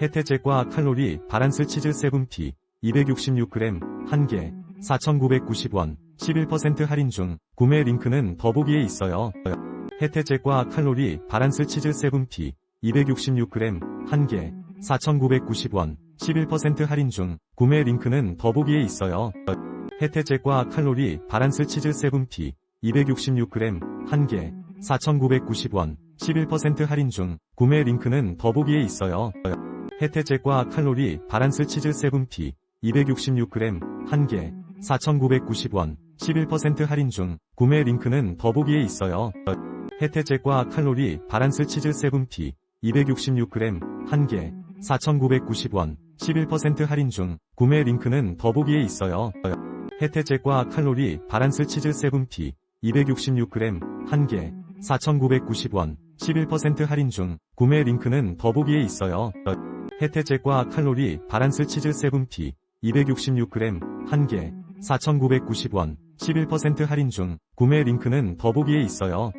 혜태제과 칼로리 바란스 치즈 세븐티 266g 1개 4,990원 11% 할인 중 구매 링크는 더보기에 있어요. 혜태제과 칼로리 바란스 치즈 세븐티 266g 1개 4,990원 11% 할인 중 구매 링크는 더보기에 있어요. 혜태제과 칼로리 바란스 치즈 세븐티 266g 1개 4,990원 11% 할인 중 구매 링크는 더보기에 있어요. 혜태제과 칼로리 바란스 치즈 세븐티 266g 1개 4,990원 11% 할인 중 구매 링크는 더보기에 있어요. 혜태제과 칼로리 바란스 치즈 세븐티 266g 1개 4,990원 11% 할인 중 구매 링크는 더보기에 있어요. 혜태제과 칼로리 바란스 치즈 세븐티 266g 1개 4,990원 11% 할인 중 구매 링크는 더보기에 있어요. 혜태제과 칼로리 바란스 치즈 세븐티 266g 1개 4,990원 11% 할인 중 구매 링크는 더보기에 있어요.